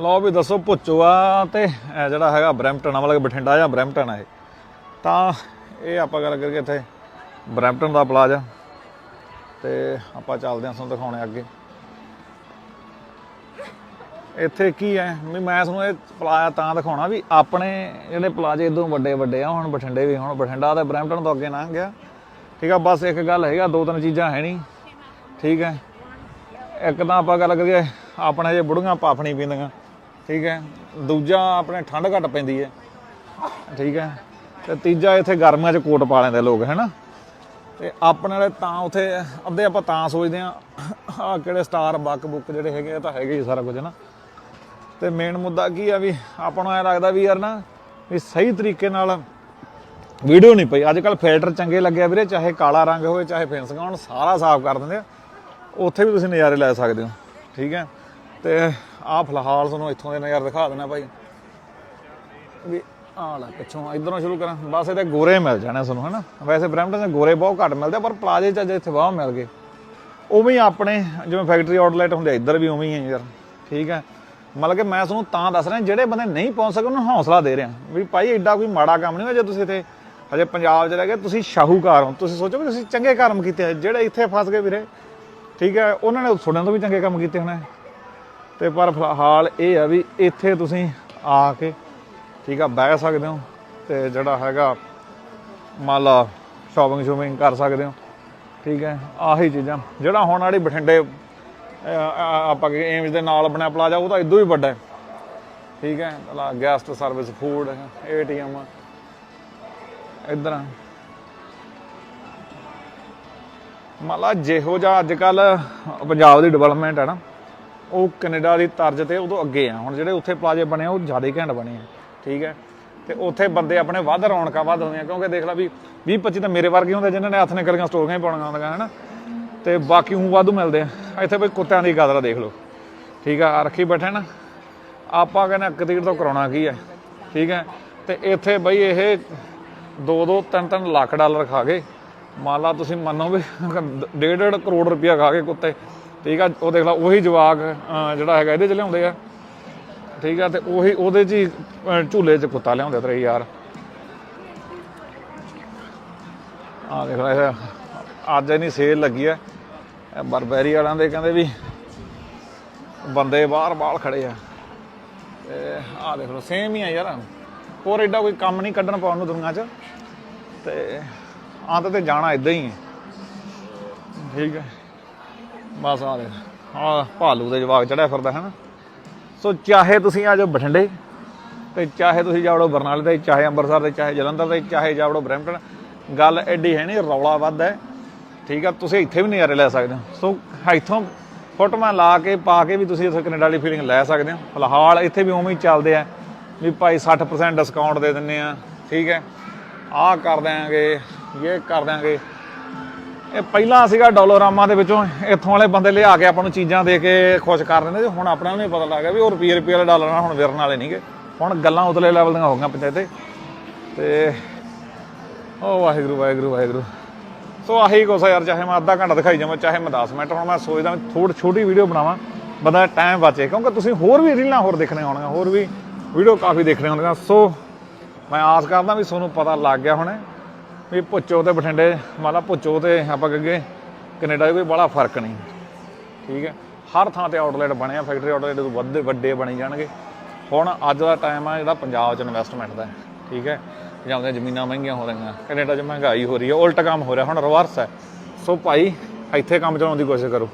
ਲਓ ਵੀ ਦੱਸੋ ਭੁੱਚੋ ਆ ਤੇ ਇਹ ਜਿਹੜਾ ਹੈਗਾ ਬਰੈਂਪਟਨ ਆ ਮਤਲਬ ਕਿ ਬਠਿੰਡਾ ਜਾਂ ਬਰੈਂਪਟਨ ਆ ਇਹ। ਤਾਂ ਇਹ ਆਪਾਂ ਗੱਲ ਕਰਕੇ ਇੱਥੇ ਬਰੈਂਪਟਨ ਦਾ ਪਲਾਜ਼ਾ। ਤੇ ਆਪਾਂ ਚੱਲਦੇ ਹਾਂ ਤੁਹਾਨੂੰ ਦਿਖਾਉਣੇ ਅੱਗੇ। ਇੱਥੇ ਕੀ ਹੈ? ਵੀ ਮੈਂ ਤੁਹਾਨੂੰ ਇਹ ਪਲਾਜ਼ਾ ਤਾਂ ਦਿਖਾਉਣਾ ਵੀ ਆਪਣੇ ਜਿਹੜੇ ਪਲਾਜ਼ੇ ਇਦੋਂ ਵੱਡੇ ਵੱਡੇ ਆ, ਹੁਣ ਬਠਿੰਡੇ ਵੀ, ਹੁਣ ਬਠਿੰਡਾ ਤੇ ਬਰੈਂਪਟਨ ਤੋਂ ਅੱਗੇ ਨਾ ਗਿਆ। ਠੀਕ ਆ, ਬਸ ਇੱਕ ਗੱਲ ਹੈਗਾ ਦੋ ਤਿੰਨ ਚੀਜ਼ਾਂ ਹੈ ਨਹੀਂ। ਠੀਕ ਹੈ। ਇੱਕ ਤਾਂ ਆਪਾਂ ਗੱਲ ਕਰੀਏ ਆਪਣੇ ਜੇ ਬੁੜੀਆਂ ਪਾਫਣੀ ਪੀਂਦੀਆਂ। ਠੀਕ ਹੈ? ਦੂਜਾ ਆਪਣੇ ਠੰਡ ਘੱਟ ਪੈਂਦੀ ਹੈ। ਠੀਕ ਹੈ? ਤੇ ਤੀਜਾ ਇੱਥੇ ਗਰਮੀਆਂ 'ਚ ਕੋਟ ਪਾ ਲੈਂਦੇ ਲੋਕ ਹੈਨਾ ਤੇ ਆਪਣੇ ਵਾਲੇ ਤਾਂ ਉਥੇ ਅੱਧੇ ਆਪਾਂ ਤਾਂ ਸੋਚਦੇ ਆ ਆ ਕਿਹੜੇ ਸਟਾਰ ਬੱਕ ਬੁੱਕ ਜਿਹੜੇ ਹੈਗੇ ਆ ਤਾਂ ਹੈਗੇ ਹੀ ਸਾਰਾ ਕੁਝ ਨਾ? ਤੇ ਮੇਨ ਮੁੱਦਾ ਕੀ ਆ ਵੀ ਆਪਾਂ ਨੂੰ ਐ ਲੱਗਦਾ ਵੀ ਯਾਰ ਨਾ, ਵੀ ਸਹੀ ਤਰੀਕੇ ਨਾਲ ਵੀਡੀਓ ਨਹੀਂ ਪਈ। ਅੱਜ ਕੱਲ ਫਿਲਟਰ ਚੰਗੇ ਲੱਗਿਆ ਵੀਰੇ, ਚਾਹੇ ਕਾਲਾ ਰੰਗ ਹੋਵੇ, ਚਾਹੇ ਫਿੰਸਗਾ ਹੁਣ ਸਾਰਾ ਸਾਫ਼ ਕਰ ਦਿੰਦੇ ਆ। ਉੱਥੇ ਵੀ ਤੁਸੀਂ ਨਜ਼ਾਰੇ ਲੈ ਸਕਦੇ ਹੋ। ਠੀਕ ਹੈ? ਤੇ ਆਹ ਫਿਲਹਾਲ ਤੁਹਾਨੂੰ ਇੱਥੋਂ ਦੇ ਨਜ਼ਾਰੇ ਦਿਖਾ ਦੇਣਾ ਭਾਈ। ਵੀ ਆਹ ਲੈ ਪਿੱਛੋਂ ਇਧਰੋਂ ਸ਼ੁਰੂ ਕਰਾਂ। ਬਸ ਇਹਦੇ ਗੋਰੇ ਮਿਲ ਜਾਣੇ ਤੁਹਾਨੂੰ ਹਨਾ? ਵੈਸੇ ਬ੍ਰੈਂਪਟਨ ਦੇ ਗੋਰੇ ਬਹੁਤ ਘੱਟ ਮਿਲਦੇ ਆ, ਪਰ ਪਲਾਜ਼ੇ ਚ ਅੱਜ ਇੱਥੇ ਵਾਹ ਮਿਲ ਗਏ। ਉਵੇਂ ਹੀ ਆਪਣੇ ਜਿਵੇਂ ਫੈਕਟਰੀ ਆਊਟਲੈਟ ਹੁੰਦੇ ਆ, ਇੱਧਰ ਵੀ ਉਵੇਂ ਹੀ ਹੈ ਯਾਰ। ਠੀਕ ਹੈ ਮਤਲਬ ਕਿ ਮੈਂ ਤੁਹਾਨੂੰ ਤਾਂ ਦੱਸ ਰਿਹਾ ਜਿਹੜੇ ਬੰਦੇ ਨਹੀਂ ਪਹੁੰਚ ਸਕੇ ਉਹਨਾਂ ਨੂੰ ਹੌਸਲਾ ਦੇ ਰਿਹਾ। ਵੀ ਭਾਈ ਐਡਾ ਕੋਈ ਮਾੜਾ ਕੰਮ ਨਹੀਂ ਹੋਇਆ ਜੇ ਤੁਸੀਂ ਇੱਥੇ ਹਜੇ ਪੰਜਾਬ 'ਚ ਰਹਿ ਗਏ ਤੁਸੀਂ ਸ਼ਾਹੂਕਾਰ ਹੋ। ਤੁਸੀਂ ਸੋਚੋ ਵੀ ਤੁਸੀਂ ਚੰਗੇ ਕੰਮ ਕੀਤੇ ਜਿਹੜੇ ਇੱਥੇ ਫਸ ਗਏ ਵੀਰੇ। ਠੀਕ ਹੈ ਉਹਨਾਂ ਨੇ ਤੁਹਾਡੇ ਤੋਂ ਵੀ ਚੰਗੇ ਕੰਮ ਕੀਤੇ ਹੋਣੇ। ਤੇ ਪਰ ਫਿਲਹਾਲ ਇਹ ਆ ਵੀ ਇੱਥੇ ਤੁਸੀਂ ਆ ਕੇ, ਠੀਕ ਆ, ਬਹਿ ਸਕਦੇ ਹੋ ਤੇ ਜਿਹੜਾ ਹੈਗਾ ਮੰਨ ਲਾ ਸ਼ਾਪਿੰਗ ਸ਼ੂਪਿੰਗ ਕਰ ਸਕਦੇ ਹੋ, ਠੀਕ ਹੈ, ਆਹੀ ਚੀਜ਼ਾਂ। ਜਿਹੜਾ ਹੁਣ ਵਾਲੀ ਬਠਿੰਡੇ ਆਪਾਂ ਕਿ ਏਮਸ ਦੇ ਨਾਲ ਬਣਿਆ ਪਲਾਜ਼ਾ ਉਹ ਤਾਂ ਇਦੋਂ ਹੀ ਵੱਡਾ ਹੈ। ਠੀਕ ਹੈ ਗੈਸਟ ਸਰਵਿਸ ਫੂਡ ਏਟੀਐਮ ਇਧਰ ਮੰਨ ਲਾ ਜਿਹੋ ਜਿਹਾ ਅੱਜ ਕੱਲ ਪੰਜਾਬ ਦੀ ਡਿਵੈਲਪਮੈਂਟ ਹੈ ਨਾ ਉਹ ਕੈਨੇਡਾ ਦੀ ਤਰਜ਼ ਤੇ ਉਦੋਂ ਅੱਗੇ ਆ। ਹੁਣ ਜਿਹੜੇ ਉੱਥੇ ਪਲਾਜ਼ੇ ਬਣੇ ਆ, ਉਹ ਜ਼ਿਆਦਾ ਹੀ ਘੈਂਟ ਬਣੇ ਆ। ਠੀਕ ਹੈ? ਤੇ ਉੱਥੇ ਬੰਦੇ ਆਪਣੇ ਵੱਧ ਰੌਣਕਾਂ ਵੱਧ ਹੁੰਦੀਆਂ, ਕਿਉਂਕਿ ਦੇਖ ਲੈ ਵੀ 20 25 ਤਾਂ ਮੇਰੇ ਵਰਗੇ ਹੁੰਦੇ, ਜਿਨ੍ਹਾਂ ਨੇ ਹੱਥ ਨਿਕਲੀਆਂ ਸਟੋਰੀਆਂ ਹੀ ਪਾਉਣੀਆਂ ਹੁੰਦੀਆਂ, ਹਨਾ? ਤੇ ਬਾਕੀ ਹੂੰ ਵਾਧੂ ਮਿਲਦੇ ਆ। ਇੱਥੇ ਬਈ ਕੁੱਤਿਆਂ ਦੀ ਕਦਰ ਦੇਖ ਲਓ। ਠੀਕ ਆ ਰੱਖੀ ਬੈਠੇ ਨਾ। ਆਪਾਂ ਕਹਿੰਦੇ ਇੱਕ ਤੀਰ ਤੋਂ ਕਰਾਉਣਾ ਕੀ ਹੈ ਠੀਕ ਹੈ? ਤੇ ਇੱਥੇ ਬਈ ਇਹ 2-2 3-3 ਲੱਖ ਡਾਲਰ ਖਾ ਗਏ। ਮੰਨ ਲਾ ਤੁਸੀਂ ਮੰਨੋ ਵੀ ਡੇਢ ਡੇਢ ਕਰੋੜ ਰੁਪਇਆ ਖਾ ਗਏ ਕੁੱਤੇ। ਠੀਕ ਆ, ਉਹ ਦੇਖ ਲਾ, ਉਹੀ ਜਵਾਕ ਜਿਹੜਾ ਹੈਗਾ ਇਹਦੇ ਚ ਲਿਆਉਂਦੇ ਆ। ਠੀਕ ਆ, ਤੇ ਉਹੀ, ਉਹਦੇ ਚ ਹੀ ਝੂਲੇ ਚ ਕੁੱਤਾ ਲਿਆਉਂਦੇ ਤੇਰੇ ਯਾਰ। ਆ ਦੇਖ ਲੈ ਅੱਜ ਨਹੀਂ ਸੇਲ ਲੱਗੀ ਆ। ਬਰਬੈਰੀ ਵਾਲਿਆਂ ਦੇ ਕਹਿੰਦੇ ਵੀ ਬੰਦੇ ਬਾਹਰ ਬਾਲ ਖੜੇ ਆ। ਤੇ ਆ ਦੇਖ ਲਓ ਸੇਮ ਹੀ ਆ ਯਾਰ। ਹੋਰ ਐਡਾ ਕੋਈ ਕੰਮ ਨਹੀਂ ਕੱਢਣ ਪਾਉਣ ਨੂੰ ਦੁਨੀਆ 'ਚ। ਤੇ ਅੰਤ ਤੇ ਜਾਣਾ ਇਦਾਂ ਹੀ ਹੈ ਠੀਕ ਹੈ ਬਸ ਆ ਦੇਖ ਆ ਭਾਲੂ ਦੇ ਜਵਾਕ ਚੜਿਆ ਫਿਰਦਾ ਹੈ ਨਾ ਸੋ ਚਾਹੇ ਤੁਸੀਂ ਆ ਜਾਓ ਬਠਿੰਡੇ, ਤੇ ਚਾਹੇ ਤੁਸੀਂ ਜਾਵੜੋ ਬਰਨਾਲੇ ਤੇ, ਚਾਹੇ ਅੰਮ੍ਰਿਤਸਰ ਤੇ, ਚਾਹੇ ਜਲੰਧਰ ਤੇ, ਚਾਹੇ ਜਾਵੜੋ ਬਰੈਂਪਟਨ, ਗੱਲ ਐਡੀ ਹੈ ਨਹੀਂ, ਰੌਲਾ ਵੱਧ ਹੈ। ਠੀਕ ਆ, ਤੁਸੀਂ ਇੱਥੇ ਵੀ ਨਜ਼ਾਰੇ ਲੈ ਸਕਦੇ ਹੋ। ਸੋ ਇੱਥੋਂ ਫੋਟੋਆਂ ਲਾ ਕੇ, ਪਾ ਕੇ ਵੀ ਤੁਸੀਂ ਇੱਥੇ ਕੈਨੇਡਾ ਵਾਲੀ ਫੀਲਿੰਗ ਲੈ ਸਕਦੇ ਹੋ। ਫਿਲਹਾਲ ਇੱਥੇ ਵੀ ਉਵੇਂ ਹੀ ਚੱਲਦੇ ਆ ਵੀ ਭਾਈ 60% ਡਿਸਕਾਊਂਟ ਦੇ ਦਿੰਨੇ ਆ, ਠੀਕ ਹੈ। ਆਹ ਕਰ ਦਿਆਂਗੇ, ਇਹ ਕਰ ਦਿਆਂਗੇ। ਇਹ ਪਹਿਲਾਂ ਸੀਗਾ ਡਾਲਰਾਮਾ ਦੇ ਵਿੱਚੋਂ ਇੱਥੋਂ ਵਾਲੇ ਬੰਦੇ ਲਿਆ ਕੇ ਆਪਾਂ ਨੂੰ ਚੀਜ਼ਾਂ ਦੇ ਕੇ ਖੁਸ਼ ਕਰ ਦਿੰਦੇ ਸੀ। ਹੁਣ ਆਪਣਾ ਨੂੰ ਹੀ ਪਤਾ ਲੱਗ ਗਿਆ ਵੀ ਉਹ ਰੁਪਏ ਰੁਪਏ ਵਾਲੇ ਡਾਲਰ ਨਾਲ ਹੁਣ ਵਿਰਨ ਵਾਲੇ ਨਹੀਂਗੇ ਹੁਣ ਗੱਲਾਂ ਉਤਲੇ ਲੈਵਲ ਦੀਆਂ ਹੋ ਗਈਆਂ ਪੰਚਾਇਤੇ। ਤੇ ਓ ਵਾਹਿਗੁਰੂ ਵਾਹਿਗੁਰੂ ਵਾਹਿਗੁਰੂ। ਸੋ ਆਹੀ ਕੁਛ ਯਾਰ, ਚਾਹੇ ਮੈਂ ਅੱਧਾ ਘੰਟਾ ਦਿਖਾਈ ਜਾਵਾਂ, ਚਾਹੇ ਮੈਂ 10 ਮਿੰਟ, ਹੁਣ ਮੈਂ ਸੋਚਦਾ ਵੀ ਥੋੜੀ ਛੋਟੀ ਵੀਡੀਓ ਬਣਾਵਾਂ, ਬੰਦਾ ਟਾਈਮ ਬਚੇ। ਕਿਉਂਕਿ ਤੁਸੀਂ ਹੋਰ ਵੀ ਰੀਲਾਂ ਹੋਰ ਦੇਖਣੇ ਹੋਣਗੀਆਂ, ਹੋਰ ਵੀ ਵੀਡੀਓ ਕਾਫੀ ਦੇਖਣੇ ਹੋਣਗੀਆਂ। ਸੋ ਮੈਂ ਆਸ ਕਰਦਾ ਵੀ ਤੁਹਾਨੂੰ ਪਤਾ ਲੱਗ ਗਿਆ ਹੁਣੇ। ਵੀ ਭੁੱਚੋ ਤੇ ਬਠਿੰਡੇ, ਮਾਲਾ ਭੁੱਚੋ ਤੇ ਆਪਾਂ ਕਹਗੇ ਕੈਨੇਡਾ 'ਚ ਕੋਈ ਬੜਾ ਫ਼ਰਕ ਨਹੀਂ। ਠੀਕ ਹੈ? ਹਰ ਥਾਂ ਤੇ ਆਊਟਲੈਟ ਬਣਿਆ ਫੈਕਟਰੀ ਆਊਟਲੈਟ ਤੋਂ ਵੱਧ ਵੱਡੇ ਬਣੀ ਜਾਣਗੇ। ਹੁਣ ਅੱਜ ਦਾ ਟਾਈਮ ਆ ਜਿਹੜਾ ਪੰਜਾਬ 'ਚ ਇਨਵੈਸਟਮੈਂਟ ਦਾ ਠੀਕ ਹੈ? ਪੰਜਾਬ ਦੀਆਂ ਜ਼ਮੀਨਾਂ ਮਹਿੰਗੀਆਂ ਹੋ ਰਹੀਆਂ, ਕੈਨੇਡਾ 'ਚ ਮਹਿੰਗਾਈ ਹੋ ਰਹੀ ਹੈ, ਉਲਟ ਕੰਮ ਹੋ ਰਿਹਾ, ਹੁਣ ਰਿਵਰਸ ਹੈ। ਸੋ ਭਾਈ, ਇੱਥੇ ਕੰਮ ਚਲਾਉਣ ਦੀ ਕੋਸ਼ਿਸ਼ ਕਰੋ।